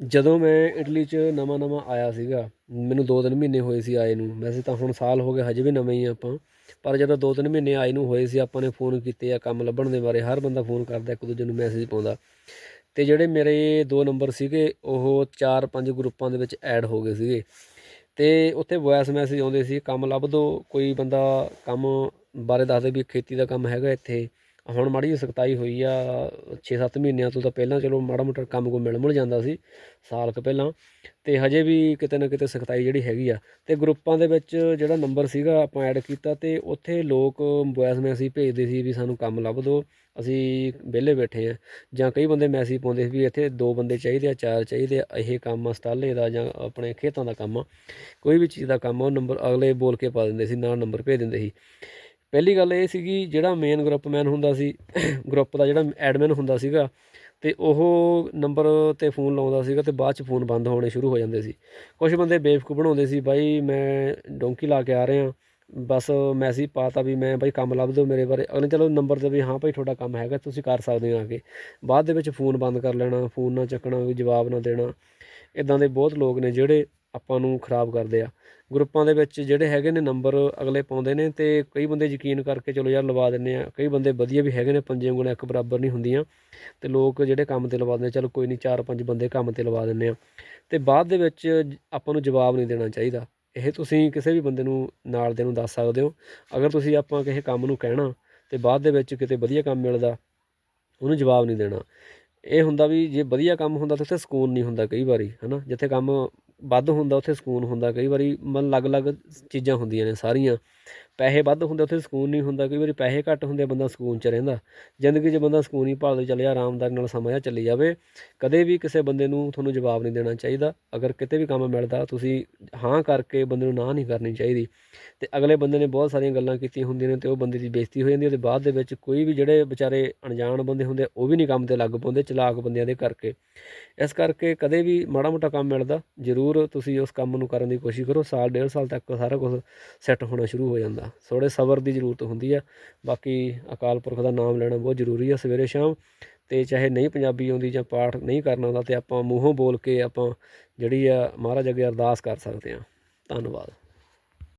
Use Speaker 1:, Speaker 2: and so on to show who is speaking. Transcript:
Speaker 1: ਜਦੋਂ ਮੈਂ ਇਟਲੀ 'ਚ ਨਵਾਂ ਨਵਾਂ ਆਇਆ ਸੀਗਾ, ਮੈਨੂੰ 2-3 ਮਹੀਨੇ ਹੋਏ ਸੀ ਆਏ ਨੂੰ। ਵੈਸੇ ਤਾਂ ਹੁਣ ਸਾਲ ਹੋ ਗਿਆ ਹਜੇ ਵੀ ਨਵੇਂ ਹੀ ਆਪਾਂ। ਪਰ ਜਦੋਂ 2-3 ਮਹੀਨੇ ਆਏ ਨੂੰ ਹੋਏ ਸੀ, ਆਪਾਂ ਨੇ ਫੋਨ ਕੀਤੇ ਆ ਕੰਮ ਲੱਭਣ ਦੇ ਬਾਰੇ। ਹਰ ਬੰਦਾ ਫੋਨ ਕਰਦਾ, ਇੱਕ ਦੂਜੇ ਨੂੰ ਮੈਸੇਜ ਪਾਉਂਦਾ। ਅਤੇ ਜਿਹੜੇ ਮੇਰੇ ਦੋ ਨੰਬਰ ਸੀਗੇ, ਉਹ 4-5 ਗਰੁੱਪਾਂ ਦੇ ਵਿੱਚ ਐਡ ਹੋ ਗਏ ਸੀਗੇ। ਅਤੇ ਉੱਥੇ ਵੌਇਸ ਮੈਸੇਜ ਆਉਂਦੇ ਸੀ, ਕੰਮ ਲੱਭ ਦੋ, ਕੋਈ ਬੰਦਾ ਕੰਮ ਬਾਰੇ ਦੱਸਦੇ ਵੀ ਖੇਤੀ ਦਾ ਕੰਮ ਹੈਗਾ ਇੱਥੇ। ਹੁਣ ਮਾੜੀ ਜਿਹੀ ਸਖਤਾਈ ਹੋਈ ਆ 6-7 ਮਹੀਨਿਆਂ ਤੋਂ ਤਾਂ ਪਹਿਲਾਂ ਚਲੋ ਮਾੜਾ ਮੋਟਾ ਕੰਮ ਕੋ ਮਿਲ ਮੁਲ ਜਾਂਦਾ ਸੀ, ਸਾਲ ਕੁ ਪਹਿਲਾਂ। ਤੇ ਹਜੇ ਵੀ ਕਿਤੇ ਨਾ ਕਿਤੇ ਸਖਤਾਈ ਜਿਹੜੀ ਹੈਗੀ ਆ। ਤੇ ਗਰੁੱਪਾਂ ਦੇ ਵਿੱਚ ਜਿਹੜਾ ਨੰਬਰ ਸੀਗਾ ਆਪਾਂ ਐਡ ਕੀਤਾ ਤੇ ਉੱਥੇ ਲੋਕ ਵੌਇਸ ਮੈਸੇਜ ਭੇਜਦੇ ਸੀ ਵੀ ਸਾਨੂੰ ਕੰਮ ਲੱਭ ਦਿਓ, ਅਸੀਂ ਵਿਹਲੇ ਬੈਠੇ ਆ। ਜਾਂ ਕਈ ਬੰਦੇ ਮੈਸੇਜ ਪਾਉਂਦੇ ਸੀ ਵੀ ਇੱਥੇ ਦੋ ਬੰਦੇ ਚਾਹੀਦੇ ਆ, ਚਾਰ ਚਾਹੀਦੇ ਆ, ਇਹ ਕੰਮ ਆ, ਸਟਾਲੇ ਦਾ ਜਾਂ ਆਪਣੇ ਖੇਤਾਂ ਦਾ ਕੰਮ ਆ। ਕੋਈ ਵੀ ਚੀਜ਼ ਦਾ ਕੰਮ ਆ, ਉਹ ਨੰਬਰ ਅਗਲੇ ਬੋਲ ਕੇ ਪਾ ਦਿੰਦੇ ਸੀ, ਨਾਲ ਨੰਬਰ ਭੇਜ ਦਿੰਦੇ ਸੀ। ਪਹਿਲੀ ਗੱਲ ਇਹ ਸੀਗੀ, ਜਿਹੜਾ ਮੇਨ ਗਰੁੱਪ ਮੈਨ ਹੁੰਦਾ ਸੀ ਗਰੁੱਪ ਦਾ ਜਿਹੜਾ ਐਡਮਿਨ ਹੁੰਦਾ ਸੀਗਾ, ਤੇ ਉਹ ਨੰਬਰ ਤੇ ਫੋਨ ਲਾਉਂਦਾ ਸੀਗਾ ਤੇ ਬਾਅਦ ਚ ਫੋਨ ਬੰਦ ਹੋਣੇ ਸ਼ੁਰੂ ਹੋ ਜਾਂਦੇ ਸੀ। ਕੁਝ ਬੰਦੇ ਬੇਵਕੂਫ ਬਣਾਉਂਦੇ ਸੀ, ਬਾਈ, ਮੈਂ ਡੋਂਕੀ ਲਾ ਕੇ ਆ ਰਿਹਾ, ਬਸ ਮੈਸੇਜ ਪਾਤਾ ਵੀ, ਮੈਂ ਬਾਈ ਕੰਮ ਲੱਭ ਦਿਓ ਮੇਰੇ ਬਾਰੇ। ਅਗਲੇ ਚਲੋ ਨੰਬਰ ਤੇ ਵੀ, ਹਾਂ ਭਾਈ ਤੁਹਾਡਾ ਕੰਮ ਹੈਗਾ, ਤੁਸੀਂ ਕਰ ਸਕਦੇ ਹੋ ਆ ਕੇ। ਬਾਅਦ ਦੇ ਵਿੱਚ ਫੋਨ ਬੰਦ ਕਰ ਲੈਣਾ ਫੋਨ ਨਾ ਚੱਕਣਾ, ਕੋਈ ਜਵਾਬ ਨਾ ਦੇਣਾ। ਇਦਾਂ ਦੇ ਬਹੁਤ ਲੋਕ ਨੇ ਜਿਹੜੇ ਆਪਾਂ ਨੂੰ ਖਰਾਬ ਕਰਦੇ ਆ। ਗਰੁੱਪਾਂ ਦੇ ਵਿੱਚ ਜਿਹੜੇ ਹੈਗੇ ਨੇ ਨੰਬਰ ਅਗਲੇ ਪਾਉਂਦੇ ਨੇ ਤੇ ਕਈ ਬੰਦੇ ਯਕੀਨ ਕਰਕੇ ਚਲੋ ਯਾਰ ਲਵਾ ਦਿੰਦੇ ਆ। ਕਈ ਬੰਦੇ ਵਧੀਆ ਵੀ ਹੈਗੇ ਨੇ, ਪੰਜੇ ਉਂਗਲਾਂ ਇੱਕ ਬਰਾਬਰ ਨਹੀਂ ਹੁੰਦੀਆਂ। ਤੇ ਲੋਕ ਜਿਹੜੇ ਕੰਮ ਤੇ ਲਵਾ ਦਿੰਦੇ ਚਲੋ ਕੋਈ ਨਹੀਂ ਚਾਰ ਪੰਜ ਬੰਦੇ ਕੰਮ ਤੇ ਲਵਾ ਦਿੰਦੇ ਆ। ਤੇ ਬਾਅਦ ਦੇ ਵਿੱਚ ਆਪਾਂ ਨੂੰ ਜਵਾਬ ਨਹੀਂ ਦੇਣਾ ਚਾਹੀਦਾ। ਇਹ ਤੁਸੀਂ ਕਿਸੇ ਵੀ ਬੰਦੇ ਨੂੰ ਨਾਲ ਦੇ ਨੂੰ ਦੱਸ ਸਕਦੇ ਹੋ। ਅਗਰ ਤੁਸੀਂ ਆਪਾਂ ਕਿਸੇ ਕੰਮ ਨੂੰ ਕਹਿਣਾ ਤੇ ਬਾਅਦ ਦੇ ਵਿੱਚ ਕਿਤੇ ਵਧੀਆ ਕੰਮ ਮਿਲਦਾ, ਉਹਨੂੰ ਜਵਾਬ ਨਹੀਂ ਦੇਣਾ। ਇਹ ਹੁੰਦਾ ਵੀ ਜੇ ਵਧੀਆ ਕੰਮ ਹੁੰਦਾ ਤਾਂ ਉੱਥੇ ਸਕੂਨ ਨਹੀਂ ਹੁੰਦਾ ਕਈ ਵਾਰੀ, ਹਨਾ? ਜਿੱਥੇ ਕੰਮ ਵੱਧ ਹੁੰਦਾ ਉੱਥੇ ਸਕੂਨ ਹੁੰਦਾ ਕਈ ਵਾਰੀ ਮਨ ਅਲੱਗ-ਅਲੱਗ ਚੀਜ਼ਾਂ ਹੁੰਦੀਆਂ ਨੇ ਸਾਰੀਆਂ। ਪੈਸੇ ਵੱਧ ਹੁੰਦੇ ਉੱਥੇ ਸਕੂਨ ਨਹੀਂ ਹੁੰਦਾ ਕਈ ਵਾਰੀ ਪੈਸੇ ਘੱਟ ਹੁੰਦੇ ਬੰਦਾ ਸਕੂਨ 'ਚ ਰਹਿੰਦਾ। ਜ਼ਿੰਦਗੀ 'ਚ ਬੰਦਾ ਸਕੂਨ ਹੀ ਭਾਲਦਾ ਚੱਲਿਆ ਆਰਾਮਦਾਰੀ ਨਾਲ ਸਮਾਂ ਜਿਹਾ ਚੱਲੀ ਜਾਵੇ। ਕਦੇ ਵੀ ਕਿਸੇ ਬੰਦੇ ਨੂੰ ਤੁਹਾਨੂੰ ਜਵਾਬ ਨਹੀਂ ਦੇਣਾ ਚਾਹੀਦਾ। ਅਗਰ ਕਿਤੇ ਵੀ ਕੰਮ ਮਿਲਦਾ ਤੁਸੀਂ ਹਾਂ ਕਰਕੇ ਬੰਦੇ ਨੂੰ ਨਾ ਨਹੀਂ ਕਰਨੀ ਚਾਹੀਦੀ। ਤੇ ਅਗਲੇ ਬੰਦੇ ਨੇ ਬਹੁਤ ਸਾਰੀਆਂ ਗੱਲਾਂ ਕੀਤੀਆਂ ਹੁੰਦੀਆਂ ਨੇ ਤੇ ਉਹ ਬੰਦੇ ਦੀ ਬੇਇੱਜ਼ਤੀ ਹੋ ਜਾਂਦੀ ਹੈ ਤੇ ਬਾਅਦ ਦੇ ਵਿੱਚ ਕੋਈ ਵੀ ਜਿਹੜੇ ਵਿਚਾਰੇ ਅਣਜਾਣ ਬੰਦੇ ਹੁੰਦੇ ਆ, ਉਹ ਵੀ ਨਹੀਂ ਕੰਮ ਤੇ ਲੱਗ ਪਾਉਂਦੇ ਚਲਾਕ ਬੰਦਿਆਂ ਦੇ ਕਰਕੇ। ਇਸ ਕਰਕੇ ਕਦੇ ਵੀ ਮਾੜਾ ਮੋਟਾ ਕੰਮ ਮਿਲਦਾ ਜ਼ਰੂਰ ਤੁਸੀਂ ਉਸ ਕੰਮ ਨੂੰ ਕਰਨ ਦੀ ਕੋਸ਼ਿਸ਼ ਕਰੋ ਸਾਲ ਡੇਢ ਸਾਲ ਤੱਕ ਸਾਰਾ ਕੁਝ ਸੈੱਟ ਹੋਣਾ ਸ਼ੁਰੂ ਹੋ ਜਾਂਦਾ। ਥੋੜੇ ਸਬਰ ਦੀ ਜ਼ਰੂਰਤ ਹੁੰਦੀ ਆ ਬਾਕੀ ਅਕਾਲ ਪੁਰਖ ਦਾ ਨਾਮ ਲੈਣਾ ਬਹੁਤ ਜ਼ਰੂਰੀ ਆ ਸਵੇਰੇ ਸ਼ਾਮ ਤੇ ਚਾਹੇ ਨਹੀਂ ਪੰਜਾਬੀ ਆਉਂਦੀ ਜਾਂ ਪਾਠ ਨਹੀਂ ਕਰਨਾ ਆਉਂਦਾ ਤੇ ਆਪਾਂ ਮੂੰਹੋਂ ਬੋਲ ਕੇ ਆਪਾਂ ਜਿਹੜੀ ਆ ਮਹਾਰਾਜ ਅੱਗੇ ਅਰਦਾਸ ਕਰ ਸਕਦੇ ਆ ਧੰਨਵਾਦ।